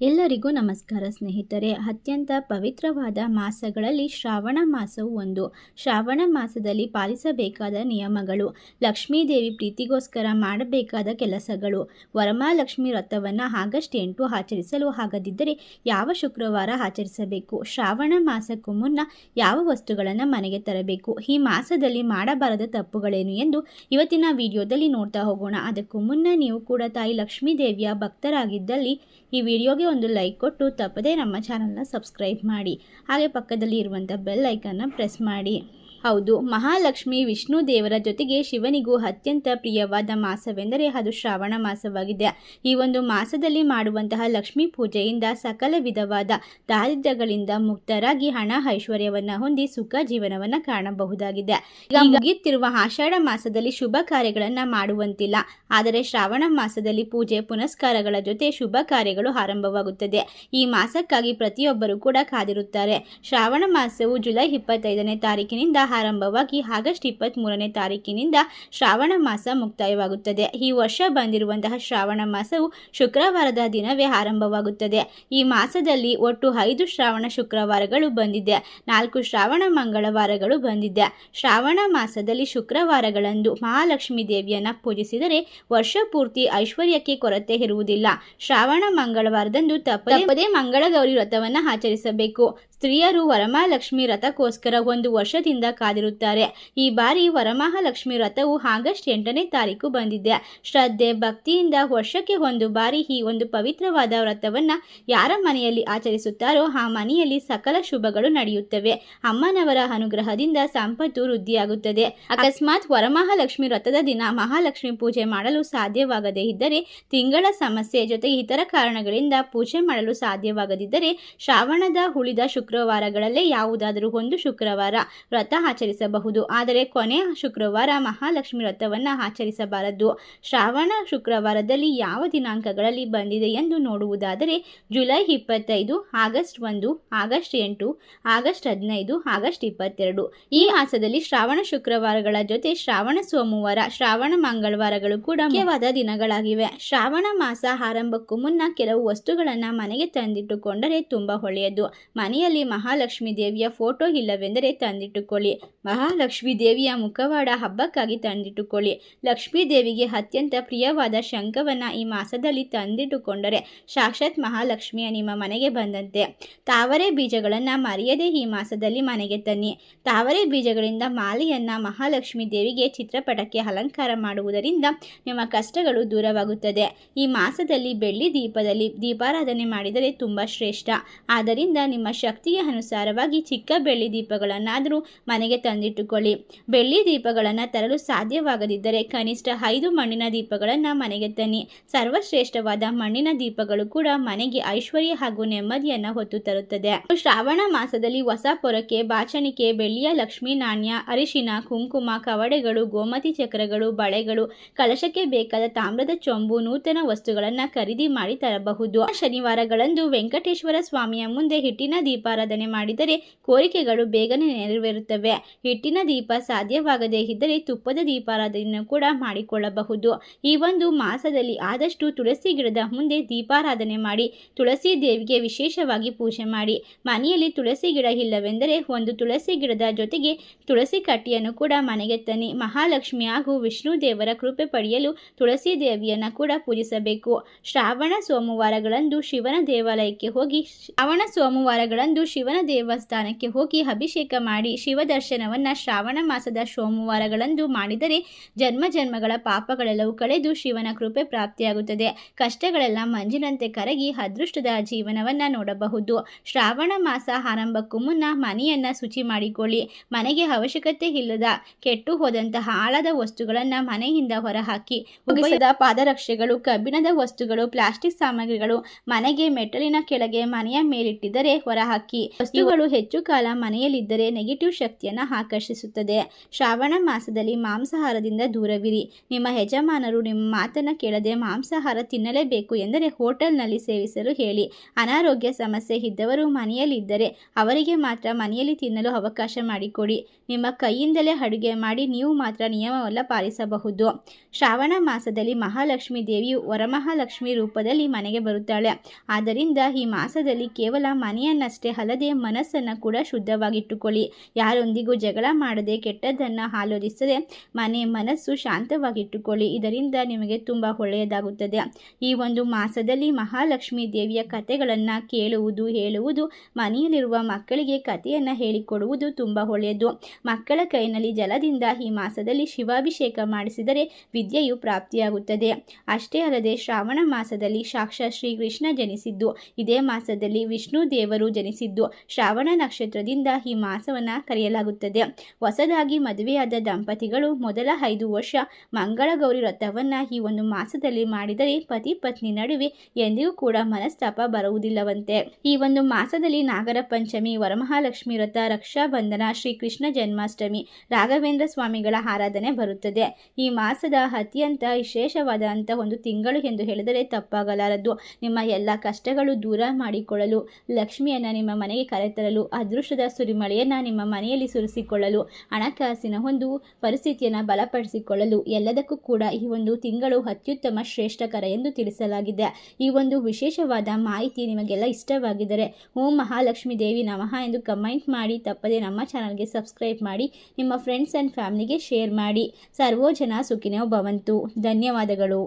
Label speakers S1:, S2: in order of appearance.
S1: ಎಲ್ಲರಿಗೂ ನಮಸ್ಕಾರ ಸ್ನೇಹಿತರೆ. ಅತ್ಯಂತ ಪವಿತ್ರವಾದ ಮಾಸಗಳಲ್ಲಿ ಶ್ರಾವಣ ಮಾಸವು ಒಂದು. ಶ್ರಾವಣ ಮಾಸದಲ್ಲಿ ಪಾಲಿಸಬೇಕಾದ ನಿಯಮಗಳು. ಲಕ್ಷ್ಮೀದೇವಿ ಪ್ರೀತಿಗೋಸ್ಕರ ಮಾಡಬೇಕಾದ ಕೆಲಸಗಳು. ವರಮಹಾಲಕ್ಷ್ಮಿ ವ್ರತವನ್ನು ಆಗಸ್ಟ್ ಎಂಟು ಆಚರಿಸಲು ಆಗದಿದ್ದರೆ ಯಾವ ಶುಕ್ರವಾರ ಆಚರಿಸಬೇಕು? ಶ್ರಾವಣ ಮಾಸಕ್ಕೂ ಮುನ್ನ ಯಾವ ವಸ್ತುಗಳನ್ನು ಮನೆಗೆ ತರಬೇಕು? ಈ ಮಾಸದಲ್ಲಿ ಮಾಡಬಾರದ ತಪ್ಪುಗಳೇನು ಎಂದು ಇವತ್ತಿನ ವಿಡಿಯೋದಲ್ಲಿ ನೋಡ್ತಾ ಹೋಗೋಣ. ಅದಕ್ಕೂ ಮುನ್ನ ನೀವು ಕೂಡ ತಾಯಿ ಲಕ್ಷ್ಮೀ ದೇವಿಯ ಭಕ್ತರಾಗಿದ್ದಲ್ಲಿ ಈ ವಿಡಿಯೋಗೆ ಒಂದು ಲೈಕ್ ಕೊಟ್ಟು ತಪ್ಪದೇ ನಮ್ಮ ಚಾನಲ್ನ ಸಬ್ಸ್ಕ್ರೈಬ್ ಮಾಡಿ. ಹಾಗೆ ಪಕ್ಕದಲ್ಲಿ ಇರುವಂಥ ಬೆಲ್ ಐಕನ್ನ ಪ್ರೆಸ್ ಮಾಡಿ. ಹೌದು ಮಹಾಲಕ್ಷ್ಮಿ ವಿಷ್ಣು ದೇವರ ಜೊತೆಗೆ ಶಿವನಿಗೂ ಅತ್ಯಂತ ಪ್ರಿಯವಾದ ಮಾಸವೆಂದರೆ ಅದು ಶ್ರಾವಣ ಮಾಸವಾಗಿದೆ. ಈ ಒಂದು ಮಾಸದಲ್ಲಿ ಮಾಡುವಂತಹ ಲಕ್ಷ್ಮೀ ಪೂಜೆಯಿಂದ ಸಕಲ ವಿಧವಾದ ದಾರಿದ್ರ್ಯಗಳಿಂದ ಮುಕ್ತರಾಗಿ ಹಣ ಐಶ್ವರ್ಯವನ್ನು ಹೊಂದಿ ಸುಖ ಜೀವನವನ್ನು ಕಾಣಬಹುದಾಗಿದೆ. ಈಗ ಮುಗಿಯುತ್ತಿರುವ ಆಷಾಢ ಮಾಸದಲ್ಲಿ ಶುಭ ಕಾರ್ಯಗಳನ್ನು ಮಾಡುವಂತಿಲ್ಲ. ಆದರೆ ಶ್ರಾವಣ ಮಾಸದಲ್ಲಿ ಪೂಜೆ ಪುನಸ್ಕಾರಗಳ ಜೊತೆ ಶುಭ ಕಾರ್ಯಗಳು ಆರಂಭವಾಗುತ್ತದೆ. ಈ ಮಾಸಕ್ಕಾಗಿ ಪ್ರತಿಯೊಬ್ಬರು ಕೂಡ ಕಾದಿರುತ್ತಾರೆ. ಶ್ರಾವಣ ಮಾಸವು ಜುಲೈ ಇಪ್ಪತ್ತೈದನೇ ತಾರೀಕಿನಿಂದ ಆರಂಭವಾಗಿ ಆಗಸ್ಟ್ ಇಪ್ಪತ್ತ್ಮೂರನೇ ತಾರೀಕಿನಿಂದ ಶ್ರಾವಣ ಮಾಸ ಮುಕ್ತಾಯವಾಗುತ್ತದೆ. ಈ ವರ್ಷ ಬಂದಿರುವಂತಹ ಶ್ರಾವಣ ಮಾಸವು ಶುಕ್ರವಾರದ ದಿನವೇ ಆರಂಭವಾಗುತ್ತದೆ. ಈ ಮಾಸದಲ್ಲಿ ಒಟ್ಟು ಐದು ಶ್ರಾವಣ ಶುಕ್ರವಾರಗಳು ಬಂದಿದೆ. ನಾಲ್ಕು ಶ್ರಾವಣ ಮಂಗಳವಾರಗಳು ಬಂದಿದೆ. ಶ್ರಾವಣ ಮಾಸದಲ್ಲಿ ಶುಕ್ರವಾರಗಳಂದು ಮಹಾಲಕ್ಷ್ಮೀ ದೇವಿಯನ್ನು ಪೂಜಿಸಿದರೆ ವರ್ಷ ಪೂರ್ತಿ ಐಶ್ವರ್ಯಕ್ಕೆ ಕೊರತೆ ಇರುವುದಿಲ್ಲ. ಶ್ರಾವಣ ಮಂಗಳವಾರದಂದು ತಪ್ಪದೇ ಮಂಗಳಗೌರಿ ವ್ರತವನ್ನು ಆಚರಿಸಬೇಕು. ಸ್ತ್ರೀಯರು ವರಮಹಾಲಕ್ಷ್ಮಿ ರಥಕ್ಕೋಸ್ಕರ ಒಂದು ವರ್ಷದಿಂದ ಕಾದಿರುತ್ತಾರೆ. ಈ ಬಾರಿ ವರಮಹಾಲಕ್ಷ್ಮಿ ವ್ರತವು ಆಗಸ್ಟ್ ಎಂಟನೇ ತಾರೀಕು ಬಂದಿದೆ. ಶ್ರದ್ಧೆ, ಭಕ್ತಿಯಿಂದ ವರ್ಷಕ್ಕೆ ಒಂದು ಬಾರಿ ಈ ಒಂದು ಪವಿತ್ರವಾದ ವ್ರತವನ್ನು ಯಾರ ಮನೆಯಲ್ಲಿ ಆಚರಿಸುತ್ತಾರೋ ಆ ಮನೆಯಲ್ಲಿ ಸಕಲ ಶುಭಗಳು ನಡೆಯುತ್ತವೆ. ಅಮ್ಮನವರ ಅನುಗ್ರಹದಿಂದ ಸಂಪತ್ತು ವೃದ್ಧಿಯಾಗುತ್ತದೆ. ಅಕಸ್ಮಾತ್ ವರಮಹಾಲಕ್ಷ್ಮಿ ವ್ರತದ ದಿನ ಮಹಾಲಕ್ಷ್ಮಿ ಪೂಜೆ ಮಾಡಲು ಸಾಧ್ಯವಾಗದೇ ಇದ್ದರೆ, ತಿಂಗಳ ಸಮಸ್ಯೆ ಜೊತೆಗೆ ಇತರ ಕಾರಣಗಳಿಂದ ಪೂಜೆ ಮಾಡಲು ಸಾಧ್ಯವಾಗದಿದ್ದರೆ, ಶ್ರಾವಣದ ಉಳಿದ ಶುಕ್ರವಾರಗಳಲ್ಲೇ ಯಾವುದಾದರೂ ಒಂದು ಶುಕ್ರವಾರ ವ್ರತ ಆಚರಿಸಬಹುದು. ಆದರೆ ಕೊನೆಯ ಶುಕ್ರವಾರ ಮಹಾಲಕ್ಷ್ಮಿ ವ್ರತವನ್ನು ಆಚರಿಸಬಾರದು. ಶ್ರಾವಣ ಶುಕ್ರವಾರದಲ್ಲಿ ಯಾವ ದಿನಾಂಕಗಳಲ್ಲಿ ಬಂದಿದೆ ಎಂದು ನೋಡುವುದಾದರೆ ಜುಲೈ ಇಪ್ಪತ್ತೈದು, ಆಗಸ್ಟ್ ಒಂದು, ಆಗಸ್ಟ್ ಎಂಟು, ಆಗಸ್ಟ್ ಹದಿನೈದು, ಆಗಸ್ಟ್ ಇಪ್ಪತ್ತೆರಡು. ಈ ಮಾಸದಲ್ಲಿ ಶ್ರಾವಣ ಶುಕ್ರವಾರಗಳ ಜೊತೆ ಶ್ರಾವಣ ಸೋಮವಾರ, ಶ್ರಾವಣ ಮಂಗಳವಾರಗಳು ಕೂಡ ಮುಖ್ಯವಾದ ದಿನಗಳಾಗಿವೆ. ಶ್ರಾವಣ ಮಾಸ ಆರಂಭಕ್ಕೂ ಮುನ್ನ ಕೆಲವು ವಸ್ತುಗಳನ್ನು ಮನೆಗೆ ತಂದಿಟ್ಟುಕೊಂಡರೆ ತುಂಬಾ ಒಳ್ಳೆಯದು. ಮನೆಯಲ್ಲಿ ಮಹಾಲಕ್ಷ್ಮಿ ದೇವಿಯ ಫೋಟೋ ಇಲ್ಲವೆಂದರೆ ತಂದಿಟ್ಟುಕೊಳ್ಳಿ. ಮಹಾಲಕ್ಷ್ಮೀ ದೇವಿಯ ಮುಖವಾಡ ಹಬ್ಬಕ್ಕಾಗಿ ತಂದಿಟ್ಟುಕೊಳ್ಳಿ. ಲಕ್ಷ್ಮೀ ದೇವಿಗೆ ಅತ್ಯಂತ ಪ್ರಿಯವಾದ ಶಂಖವನ್ನು ಈ ಮಾಸದಲ್ಲಿ ತಂದಿಟ್ಟುಕೊಂಡರೆ ಸಾಕ್ಷಾತ್ ಮಹಾಲಕ್ಷ್ಮಿಯ ನಿಮ್ಮ ಮನೆಗೆ ಬಂದಂತೆ. ತಾವರೆ ಬೀಜಗಳನ್ನು ಮರೆಯದೆ ಈ ಮಾಸದಲ್ಲಿ ಮನೆಗೆ ತನ್ನಿ. ತಾವರೆ ಬೀಜಗಳಿಂದ ಮಾಲೆಯನ್ನು ಮಹಾಲಕ್ಷ್ಮೀ ದೇವಿಗೆ ಚಿತ್ರಪಟಕ್ಕೆ ಅಲಂಕಾರ ಮಾಡುವುದರಿಂದ ನಿಮ್ಮ ಕಷ್ಟಗಳು ದೂರವಾಗುತ್ತದೆ. ಈ ಮಾಸದಲ್ಲಿ ಬೆಳ್ಳಿ ದೀಪದಲ್ಲಿ ದೀಪಾರಾಧನೆ ಮಾಡಿದರೆ ತುಂಬ ಶ್ರೇಷ್ಠ. ಆದ್ದರಿಂದ ನಿಮ್ಮ ಶಕ್ತಿಯ ಅನುಸಾರವಾಗಿ ಚಿಕ್ಕ ಬೆಳ್ಳಿ ದೀಪಗಳನ್ನಾದರೂ ಮನೆಗೆ ತಂದಿಟ್ಟುಕೊಳ್ಳಿ. ಬೆಳ್ಳಿ ದೀಪಗಳನ್ನು ತರಲು ಸಾಧ್ಯವಾಗದಿದ್ದರೆ ಕನಿಷ್ಠ ಐದು ಮಣ್ಣಿನ ದೀಪಗಳನ್ನು ಮನೆಗೆ ತನ್ನಿ. ಸರ್ವಶ್ರೇಷ್ಠವಾದ ಮಣ್ಣಿನ ದೀಪಗಳು ಕೂಡ ಮನೆಗೆ ಐಶ್ವರ್ಯ ಹಾಗೂ ನೆಮ್ಮದಿಯನ್ನು ಹೊತ್ತು ತರುತ್ತದೆ. ಶ್ರಾವಣ ಮಾಸದಲ್ಲಿ ಹೊಸ ಪೊರಕೆ, ಬಾಚಣಿಕೆ, ಬೆಳ್ಳಿಯ ಲಕ್ಷ್ಮೀ ನಾಣ್ಯ, ಅರಿಶಿನ, ಕುಂಕುಮ, ಕವಡೆಗಳು, ಗೋಮತಿ ಚಕ್ರಗಳು, ಬಳೆಗಳು, ಕಲಶಕ್ಕೆ ಬೇಕಾದ ತಾಮ್ರದ ಚೊಂಬು, ನೂತನ ವಸ್ತುಗಳನ್ನು ಖರೀದಿ ಮಾಡಿ ತರಬಹುದು. ಶನಿವಾರಗಳಂದು ವೆಂಕಟೇಶ್ವರ ಸ್ವಾಮಿಯ ಮುಂದೆ ಹಿಟ್ಟಿನ ದೀಪಾರಾಧನೆ ಮಾಡಿದರೆ ಕೋರಿಕೆಗಳು ಬೇಗನೆ ನೆರವೇರುತ್ತವೆ. ಹಿಟ್ಟಿನ ದೀಪ ಸಾಧ್ಯವಾಗದೇ ಇದ್ದರೆ ತುಪ್ಪದ ದೀಪಾರಾಧನೆಯನ್ನು ಕೂಡ ಮಾಡಿಕೊಳ್ಳಬಹುದು. ಈ ಒಂದು ಮಾಸದಲ್ಲಿ ಆದಷ್ಟು ತುಳಸಿ ಗಿಡದ ಮುಂದೆ ದೀಪಾರಾಧನೆ ಮಾಡಿ, ತುಳಸಿ ದೇವಿಗೆ ವಿಶೇಷವಾಗಿ ಪೂಜೆ ಮಾಡಿ. ಮನೆಯಲ್ಲಿ ತುಳಸಿ ಗಿಡ ಇಲ್ಲವೆಂದರೆ ಒಂದು ತುಳಸಿ ಗಿಡದ ಜೊತೆಗೆ ತುಳಸಿ ಕಟ್ಟಿಯನ್ನು ಕೂಡ ಮನೆಗೆ ತನ್ನಿ. ಮಹಾಲಕ್ಷ್ಮಿ ಹಾಗೂ ವಿಷ್ಣು ದೇವರ ಕೃಪೆ ಪಡೆಯಲು ತುಳಸಿ ದೇವಿಯನ್ನು ಕೂಡ ಪೂಜಿಸಬೇಕು. ಶ್ರಾವಣ ಸೋಮವಾರಗಳಂದು ಶಿವನ ದೇವಾಲಯಕ್ಕೆ ಹೋಗಿ ಶ್ರಾವಣ ಸೋಮವಾರಗಳಂದು ಶಿವನ ದೇವಸ್ಥಾನಕ್ಕೆ ಹೋಗಿ ಅಭಿಷೇಕ ಮಾಡಿ ಶಿವ ದರ್ಶನವನ್ನು ಶ್ರಾವಣ ಮಾಸದ ಸೋಮವಾರಗಳಂದು ಮಾಡಿದರೆ ಜನ್ಮ ಜನ್ಮಗಳ ಪಾಪಗಳೆಲ್ಲವೂ ಕಳೆದು ಶಿವನ ಕೃಪೆ ಪ್ರಾಪ್ತಿಯಾಗುತ್ತದೆ. ಕಷ್ಟಗಳೆಲ್ಲ ಮಂಜಿನಂತೆ ಕರಗಿ ಅದೃಷ್ಟದ ಜೀವನವನ್ನು ನೋಡಬಹುದು. ಶ್ರಾವಣ ಮಾಸ ಆರಂಭಕ್ಕೂ ಮುನ್ನ ಮನೆಯನ್ನು ಶುಚಿ ಮಾಡಿಕೊಳ್ಳಿ. ಮನೆಗೆ ಅವಶ್ಯಕತೆ ಇಲ್ಲದ ಕೆಟ್ಟು ಹೋದಂತಹ ಆಳದ ವಸ್ತುಗಳನ್ನು ಮನೆಯಿಂದ ಹೊರಹಾಕಿ. ಉಗಿಸದ ಪಾದರಕ್ಷೆಗಳು, ಕಬ್ಬಿಣದ ವಸ್ತುಗಳು, ಪ್ಲಾಸ್ಟಿಕ್ ಸಾಮಗ್ರಿಗಳು ಮನೆಗೆ ಮೆಟ್ಟಲಿನ ಕೆಳಗೆ ಮನೆಯ ಮೇಲಿಟ್ಟಿದ್ದರೆ ಹೊರಹಾಕಿ. ಹಾಕಿ. ವಸ್ತುಗಳು ಹೆಚ್ಚು ಕಾಲ ಮನೆಯಲ್ಲಿದ್ದರೆ ನೆಗೆಟಿವ್ ಶಕ್ತಿಯನ್ನು ಆಕರ್ಷಿಸುತ್ತದೆ. ಶ್ರಾವಣ ಮಾಸದಲ್ಲಿ ಮಾಂಸಾಹಾರದಿಂದ ದೂರವಿರಿ. ನಿಮ್ಮ ಯಜಮಾನರು ನಿಮ್ಮ ಮಾತನ್ನು ಕೇಳದೆ ಮಾಂಸಾಹಾರ ತಿನ್ನಲೇಬೇಕು ಎಂದರೆ ಹೋಟೆಲ್ನಲ್ಲಿ ಸೇವಿಸಲು ಹೇಳಿ. ಅನಾರೋಗ್ಯ ಸಮಸ್ಯೆ ಇದ್ದವರು ಮನೆಯಲ್ಲಿದ್ದರೆ ಅವರಿಗೆ ಮಾತ್ರ ಮನೆಯಲ್ಲಿ ತಿನ್ನಲು ಅವಕಾಶ ಮಾಡಿಕೊಡಿ. ನಿಮ್ಮ ಕೈಯಿಂದಲೇ ಅಡುಗೆ ಮಾಡಿ ನೀವು ಮಾತ್ರ ನಿಯಮವೆಲ್ಲ ಪಾಲಿಸಬಹುದು. ಶ್ರಾವಣ ಮಾಸದಲ್ಲಿ ಮಹಾಲಕ್ಷ್ಮಿ ದೇವಿಯು ವರಮಹಾಲಕ್ಷ್ಮಿ ರೂಪದಲ್ಲಿ ಮನೆಗೆ ಬರುತ್ತಾಳೆ. ಆದ್ದರಿಂದ ಈ ಮಾಸದಲ್ಲಿ ಕೇವಲ ಮನೆಯನ್ನಷ್ಟೇ ಅಲ್ಲದೆ ಮನಸ್ಸನ್ನು ಕೂಡ ಶುದ್ಧವಾಗಿಟ್ಟುಕೊಳ್ಳಿ. ಯಾರೊಂದಿಗೂ ಜಗಳ ಮಾಡದೆ ಕೆಟ್ಟದ್ದನ್ನು ಆಲೋಚಿಸದೆ ಮನೆ ಮನಸ್ಸು ಶಾಂತವಾಗಿಟ್ಟುಕೊಳ್ಳಿ. ಇದರಿಂದ ನಿಮಗೆ ತುಂಬ ಒಳ್ಳೆಯದಾಗುತ್ತದೆ. ಈ ಒಂದು ಮಾಸದಲ್ಲಿ ಮಹಾಲಕ್ಷ್ಮಿ ದೇವಿಯ ಕಥೆಗಳನ್ನು ಕೇಳುವುದು, ಹೇಳುವುದು, ಮನೆಯಲ್ಲಿರುವ ಮಕ್ಕಳಿಗೆ ಕಥೆಯನ್ನು ಹೇಳಿಕೊಡುವುದು ತುಂಬ ಒಳ್ಳೆಯದು. ಮಕ್ಕಳ ಕೈನಲ್ಲಿ ಜಲದಿಂದ ಈ ಮಾಸದಲ್ಲಿ ಶಿವಾಭಿಷೇಕ ಮಾಡಿಸಿದರೆ ವಿದ್ಯೆಯು ಪ್ರಾಪ್ತಿಯಾಗುತ್ತದೆ. ಅಷ್ಟೇ ಅಲ್ಲದೆ ಶ್ರಾವಣ ಮಾಸದಲ್ಲಿ ಸಾಕ್ಷಾತ್ ಶ್ರೀಕೃಷ್ಣ ಜನಿಸಿದ್ದು. ಇದೇ ಮಾಸದಲ್ಲಿ ವಿಷ್ಣು ದೇವರು ಜನಿಸಿದ್ದು. ಶ್ರಾವಣ ನಕ್ಷತ್ರದಿಂದ ಈ ಮಾಸವನ್ನು ಕರೆಯಲಾಗುತ್ತದೆ. ಹೊಸದಾಗಿ ಮದುವೆಯಾದ ದಂಪತಿಗಳು ಮೊದಲ ಐದು ವರ್ಷ ಮಂಗಳಗೌರಿ ವ್ರತವನ್ನು ಈ ಒಂದು ಮಾಸದಲ್ಲಿ ಮಾಡಿದರೆ ಪತಿ ಪತ್ನಿ ನಡುವೆ ಎಂದಿಗೂ ಕೂಡ ಮನಸ್ತಾಪ ಬರುವುದಿಲ್ಲವಂತೆ. ಈ ಒಂದು ಮಾಸದಲ್ಲಿ ನಾಗರ ಪಂಚಮಿ, ವರಮಹಾಲಕ್ಷ್ಮಿ ವ್ರತ, ರಕ್ಷಾಬಂಧನ, ಶ್ರೀಕೃಷ್ಣ ಜನ್ಮಾಷ್ಟಮಿ, ರಾಘವೇಂದ್ರ ಸ್ವಾಮಿಗಳ ಆರಾಧನೆ ಬರುತ್ತದೆ. ಈ ಮಾಸದ ಅತ್ಯಂತ ವಿಶೇಷವಾದಂಥ ಒಂದು ತಿಂಗಳು ಎಂದು ಹೇಳಿದರೆ ತಪ್ಪಾಗಲಾರದು ನಿಮ್ಮ ಎಲ್ಲ ಕಷ್ಟಗಳು ದೂರ ಮಾಡಿಕೊಳ್ಳಲು ಲಕ್ಷ್ಮಿಯನ್ನು ನಿಮ್ಮ ಮನೆಗೆ ಕರೆತರಲು ಅದೃಷ್ಟದ ಸುರಿಮಳೆಯನ್ನು ನಿಮ್ಮ ಮನೆಯಲ್ಲಿ ಸುರಿಸಿಕೊಳ್ಳಲು, ಹಣಕಾಸಿನ ಒಂದು ಪರಿಸ್ಥಿತಿಯನ್ನು ಬಲಪಡಿಸಿಕೊಳ್ಳಲು ಎಲ್ಲದಕ್ಕೂ ಕೂಡ ಈ ಒಂದು ತಿಂಗಳು ಅತ್ಯುತ್ತಮ ಶ್ರೇಷ್ಠಕರ ಎಂದು ತಿಳಿಸಲಾಗಿದೆ. ಈ ಒಂದು ವಿಶೇಷವಾದ ಮಾಹಿತಿ ನಿಮಗೆಲ್ಲ ಇಷ್ಟವಾಗಿದ್ದರೆ ಓಂ ಮಹಾಲಕ್ಷ್ಮಿ ದೇವಿ ನಮಃ ಎಂದು ಕಮೆಂಟ್ ಮಾಡಿ, ತಪ್ಪದೆ ನಮ್ಮ ಚಾನಲ್ಗೆ ಸಬ್ಸ್ಕ್ರೈಬ್ ಮಾಡಿ, ನಿಮ್ಮ ಫ್ರೆಂಡ್ಸ್ ಆ್ಯಂಡ್ ಫ್ಯಾಮಿಲಿಗೆ ಶೇರ್ ಮಾಡಿ. ಸರ್ವೋ ಜನ ಸುಖಿನೋ ಭವಂತು. ಧನ್ಯವಾದಗಳು.